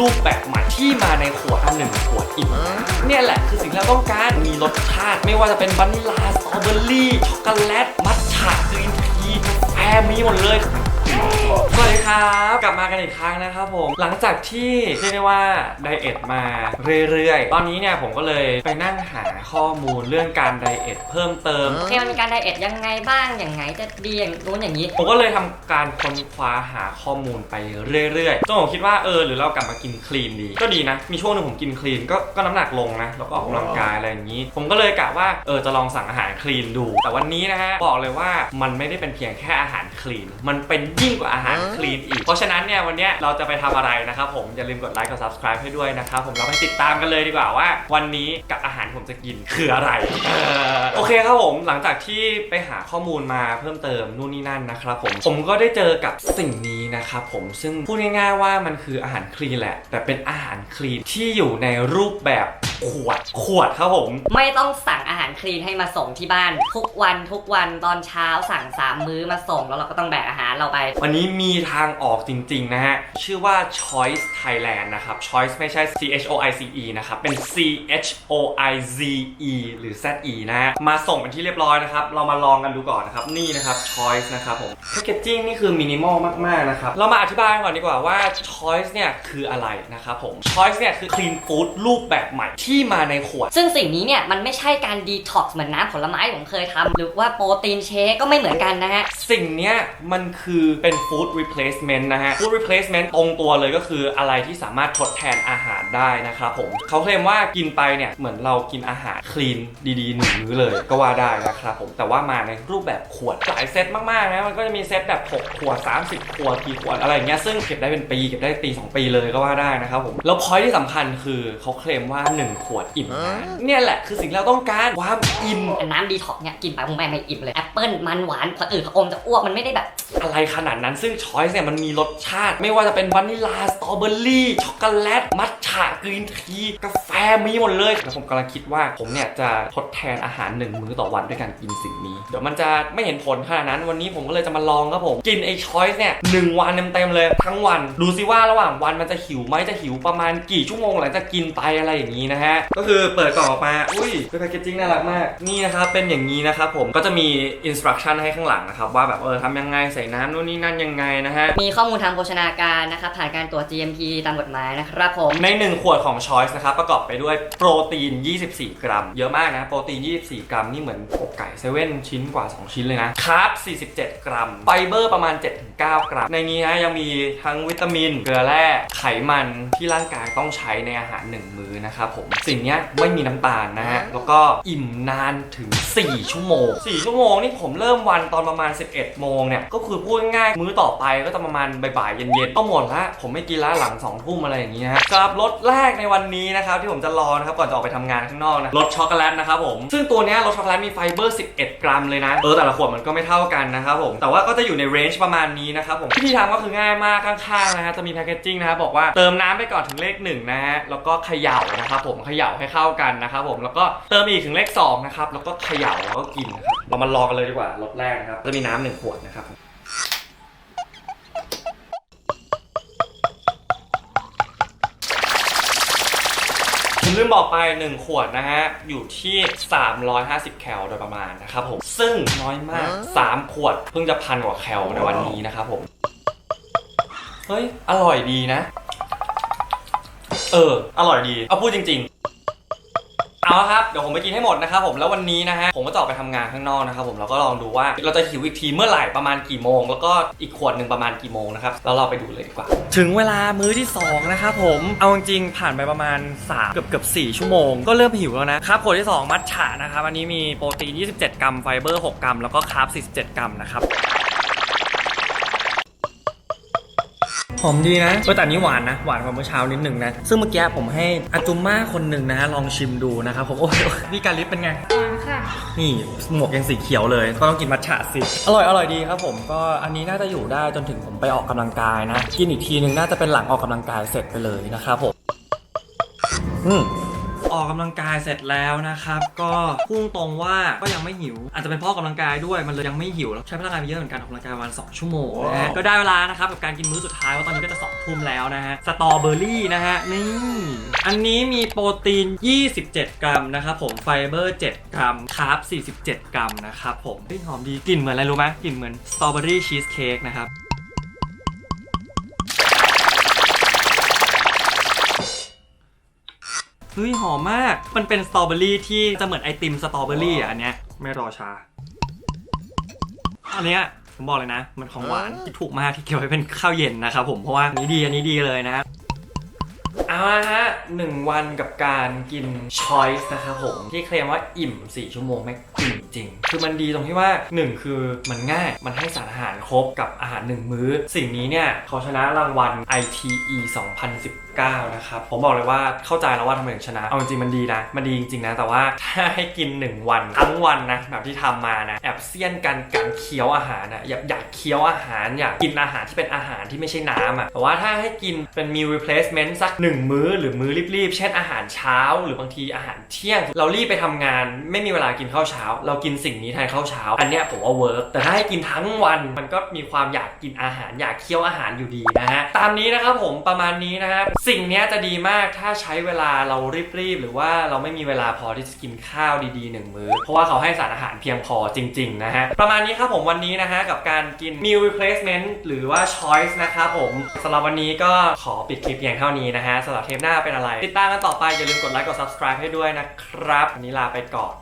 รูปแบบใหม่ที่มาในขวดอันหนึ่งขวดอิ่มเนี่ยแหละคือสิ่งที่เราต้องการมีรสชาติ ไม่ว่าจะเป็นวานิลลาสตรอเบอรี่ช็อกโกแลตมัทฉะกรีนทีกาแฟมีหมดเลย สวัสดีครับ กลับมากันอีกครั้งนะครับผม หลังจากที่เรียกได้ว่าไดเอทมาเรื่อยๆ ตอนนี้เนี่ยผมก็เลยไปนั่งหาข้อมูลเรื่องการไดเอทเพิ่มเติม โอเคมันมีการไดเอทยังไงบ้าง อย่างไงจะดีอย่างนู้นอย่างนี้ ผมก็เลยทำการค้นคว้าหาข้อมูลไปเรื่อยๆจนผมคิดว่าเออหรือเรากลับมากินคลีนดี ก็ดีนะ มีช่วงหนึงผมกินคลีนก็ก็น้ำหนักลงนะแล้วก็ออกกำลังกายอะไรอย่างนี้ ผมก็เลยกะว่าเออจะลองสั่งอาหารคลีนดู แต่วันนี้นะฮะบอกเลยว่ามันไม่ได้เป็นเพียงแค่อาหาร คลีน มันเป็นยิ่งกว่าอาหารคลีนอีก เพราะฉะนั้นเนี่ยวันนี้เราจะไปทำอะไรนะครับผม อย่าลืมกดไลค์กด subscribe ให้ด้วยนะครับผมเราไปติดตามกันเลยดีกว่าว่า วันนี้กับอาหารผมจะกินคืออะไรโอเคครับผมหลังจากที่ไปหาข้อมูลมาเพิ่มเติมนู่นนี่นั่นนะครับผมผมก็ได้เจอกับสิ่งนี้นะครับผมซึ่งพูดง่ายๆว่ามันคืออาหารคลีนแหละ แต่เป็นอาหารคลีนที่อยู่ในรูปแบบ ขวด ขวดครับผม ไม่ต้องสั่งอาหารคลีนให้มาส่งที่บ้าน ทุกวันทุกวันตอนเช้าสั่งสามมื้อมาส่งแล้วเราก็ต้องแบกอาหารเราไป วันนี้มีทางออกจริง ๆ นะฮะ ชื่อว่า Choice Thailand นะครับ Choice ไม่ใช่ C H O I C E นะครับ เป็น C H O I Z E หรือ Z E นะฮะ มาส่งเป็นที่เรียบร้อยนะครับ เรามาลองกันดูก่อนนะครับ นี่นะครับ Choice นะครับผม Packaging นี่คือมินิมอลมาก ๆ นะครับ เรามาอธิบายก่อนดีกว่าว่า Choice เนี่ยคืออะไรนะครับผม Choice เนี่ยคือ clean food รูปแบบใหม่ที่มาในขวด ซึ่งสิ่งนี้เนี่ยมันไม่ใช่การดีท็อกซ์เหมือนน้ำผลไม้ผมเคยทำหรือว่าโปรตีนเชคก็ไม่เหมือนกันนะฮะ สิ่งเนี้ยมันคือเป็น food replacement นะฮะ food replacement ตรงตัวเลยก็คืออะไรที่สามารถทดแทนอาหารได้นะครับผมเขาเคลมว่ากินไปเนี่ยเหมือนเรากินอาหารคลีนดีๆหนึ่งมื้อเลยก็ว่าได้นะครับผมแต่ว่ามาในรูปแบบขวดหลายเซตมากๆนะมันก็จะมีเซตแบบ6ขวด30 ขวดกี่ขวดอะไรอย่างเงี้ยซึ่งเก็บได้เป็นปีเก็บได้ปี 2 ปีเลยก็ว่าได้นะครับผมแล้วพอยที่สำคัญคือเขาเคลมว่า 1ขวดอิ่มนานเนี่ยแหละคือสิ่งที่เราต้องการความอิ่มน้ำดีท็อกซ์เนี่ยกินไปผมไม่ไม่อิ่มเลยแอปเปิลมันหวานคนอื่นเขาอมจะอ้วกมันไม่ได้แบบ อะไรขนาดนั้นซึ่งช้อยส์เนี่ยมันมีรสชาติ ไม่ว่าจะเป็นวานิลลาสตรอเบอรี่ช็อกโกแลตมัท ฉะกรีนทีกาแฟมีหมดเลยแล้วผมกำลังคิดว่าผมเนี่ยจะทดแทนอาหารหนึ่งมื้อต่อวันด้วยการกินสิ่งนี้ เดี๋ยวมันจะไม่เห็นผลขนาดนั้น วันนี้ผมก็เลยจะมาลองครับผมกินไอ้ช้อยส์เนี่ยหนึ่งวันเต็มๆเลย ทั้งวันดูซิว่าระหว่างวันมันจะหิวไหมจะหิวประมาณกี่ชั่วโมงหลังจากกินไปอะไรอย่างนี้นะฮะก็คือเปิดกล่องออกมาอุ้ยเป็นแพคเกจจิ้งน่ารักมากนี่นะครับเป็นอย่างนี้นะครับผมก็จะมีอินสตรั c ชั่นให้ข้างหลังนะครับว่าแบบเออทำยังไงใส่น้ำนู่นนี่นั่นยังไงนะฮะมีข้อมูลทางโภชนาการนะครับผ่านการตรวจ GMP ตามกฎหมายนะครับผมใน1 ขวดของ Choice นะครับประกอบไปด้วยโปรตีน 24 กรัม เยอะมากนะ โปรตีน 24 กรัม นี่เหมือนอกไก่เซเว่นชิ้นกว่า 2 ชิ้นเลยนะคาร์บ47 กรัม ไฟเบอร์ประมาณ 7-9 กรัม ในนี้นะยังมีทั้งวิตามิน เกลือแร่ไขมันที่ร่างกายต้องใช้ในอาหาร 1 มื้อนะครับผมสิ่งเนี้ยไม่มีน้ำตาลนะฮะแล้วก็อิ่มนานถึง 4 ชั่วโมง 4 ชั่วโมงนี่ผมเริ่มวันตอนประมาณ 11 โมงเนี่ยก็คือพูดง่ายๆมื้อต่อไปก็จะประมาณบ่ายๆเย็นๆก็หมดละผมไม่กินละหลัง2ทุ่มอะไรอย่างนี้นะฮะสำหรับรสแรกในวันนี้นะครับที่ผมจะรอนะครับก่อนจะออกไปทำงานข้างนอกนะรสช็อกโกแลตนะครับผมซึ่งตัวนี้รสช็อกโกแลตมีไฟเบอร์ 11 กรัมเลยนะเออแต่ละขวดมันก็ไม่เท่ากันนะครับผมแต่ว่าก็จะอยู่ในเรนจ์ประมาณนี้นะครับผมวิธีทำก็คือง่ายมากข้างๆนะฮะจะมีแพคเกจจิ้งนะครับบอกว่าเติมน้ำไปก่อนถึงเลข1นะฮะแล้วก็เขย่านะครับผมเขย่าให้เข้ากันนะครับผมแล้วก็เติมอีกถึงเลข2นะครับแล้วก็เขย่าแล้วก็กินนะครับเรามาลองกันเลยดีกว่ารสแรกนะครับจะมีน้ำหนึ่งขวดนะครับ ผมลืมบอกไป 1 ขวดนะฮะ อยู่ที่ 350 แคลโดยประมาณนะครับผม ซึ่งน้อยมาก 3 ขวดเพิ่งจะพันกว่าแคลในวันนี้นะครับผม เฮ้ย อร่อยดีนะ เออ อร่อยดี เอาพูดจริงๆ เอาละครับ เดี๋ยวผมไปกินให้หมดนะครับผมแล้ววันนี้นะฮะผมก็จะออกไปทำงานข้างนอกนะครับผมเราก็ลองดูว่าเราจะหิวอีกทีเมื่อไหร่ประมาณกี่โมง แล้วก็อีกขวดหนึ่งประมาณกี่โมงนะครับแล้วเราไปดูเลยดีกว่า ถึงเวลามื้อที่2นะครับผมเอาจริงๆผ่านไปประมาณ3เกือบเกือบ4ชั่วโมง ก็เริ่มหิวแล้วนะครับขวดที่ 2 มัทฉะนะครับอันนี้มีโปรตีน 27 กรัมไฟเบอร์ 6 กรัมแล้วก็คาร์บ47 กรัมนะครับ หอมดีนะเออแต่อันนี้หวานนะ หวานกว่าเมื่อเช้านิดหนึ่งนะ ซึ่งเมื่อกี้ผมให้อาจุมม่าคนหนึ่งนะฮะลองชิมดูนะครับผมโอ้ยโอ้ยพี่การลิฟเป็นไงค่ะ นี่หมวกยังสีเขียวเลย ก็ต้องกินมัทฉะสิ อร่อยอร่อยดีครับผมก็อันนี้น่าจะอยู่ได้จนถึงผมไปออกกำลังกายนะ กินอีกทีหนึ่งน่าจะเป็นหลังออกกำลังกายเสร็จไปเลยนะครับผมอืม ออกกำลังกายเสร็จแล้วนะครับ ก็พุ่งตรงว่าก็ยังไม่หิว อาจจะเป็นเพราะออกกำลังกายด้วยมันเลยยังไม่หิวแล้วใช้พลังงานไปเยอะเหมือนกันออกกำลังกายประมาณ2ชั่วโมงนะฮะก็ได้เวลานะครับกับการกินมื้อสุดท้ายว่าตอนนี้ก็จะสองทุ่มแล้วนะฮะสตรอเบอร์รี่นะฮะนี่อันนี้มีโปรตีน 27 กรัมนะครับผมไฟเบอร์ 7 กรัมคาร์บ47 กรัมนะครับผมเฮ้ยหอมดีกลิ่นเหมือนอะไรรู้ไหมกลิ่นเหมือนสตรอเบอรี่ชีสเค้กนะครับ ฮ้ยหอมมาก มันเป็นสตรอเบอรี่ที่จะเหมือนไอติมสตรอเบอรี่อะอันเนี้ยไม่รอช้า อันเนี้ยผมบอกเลยนะ มันของหวานที่ถูกมากที่เก็บไว้เป็นข้าวเย็นนะครับผมเพราะว่าอันนี้ดีอันนี้ดีเลยนะเอาละฮะหนึ่งวันกับการกินช้อยส์นะครับผม ที่เคลมว่าอิ่ม 4 ชั่วโมงแม่ง อิ่มจริง คือมันดีตรงที่ว่า 1 คือมันง่าย มันให้สารอาหารครบกับอาหาร 1 มื้อ สิ่งนี้เนี่ยเขาชนะรางวัล ITE 2019 นะครับ ผมบอกเลยว่าเข้าใจแล้วว่าทำไมถึงชนะ เอาจริงๆมันดีนะ มันดีจริงๆนะ แต่ว่าถ้าให้กิน 1 วันทั้งวันนะแบบที่ทำมานะแอบเซียนกันการเคี้ยวอาหารนะอยากอยากเคี้ยวอาหารอยากกินอาหารที่เป็นอาหารที่ไม่ใช่น้ำอะแต่ว่าถ้าให้กินเป็น meal replacement สัก 1 มื้อหรือมื้อรีบๆ เช่นอาหารเช้า หรือบางทีอาหารเที่ยง เรารีบไปทำงาน ไม่มีเวลากินข้าวเช้าเรากินสิ่งนี้แทนข้าวเช้า อันเนี้ยผมว่าเวิร์กแต่ถ้าให้กินทั้งวันมันก็มีความอยากกินอาหารอยากเคี้ยวอาหารอยู่ดีนะฮะตามนี้นะครับผมประมาณนี้นะครับสิ่งนี้จะดีมากถ้าใช้เวลาเรารีบๆหรือว่าเราไม่มีเวลาพอที่จะกินข้าวดีๆหนึ่งมื้อเพราะว่าเขาให้สารอาหารเพียงพอจริง ๆ นะฮะประมาณนี้ครับผมวันนี้นะฮะกับการกิน meal replacement หรือว่า choice นะครับผมสำหรับวันนี้ก็ขอปิดคลิปเพียงเท่านี้นะฮะสำหรับเทปหน้าเป็นอะไร ติดตามกันต่อไปอย่าลืมกดไลค์กด subscribe ให้ด้วยนะครับวันนี้ลาไปก่อน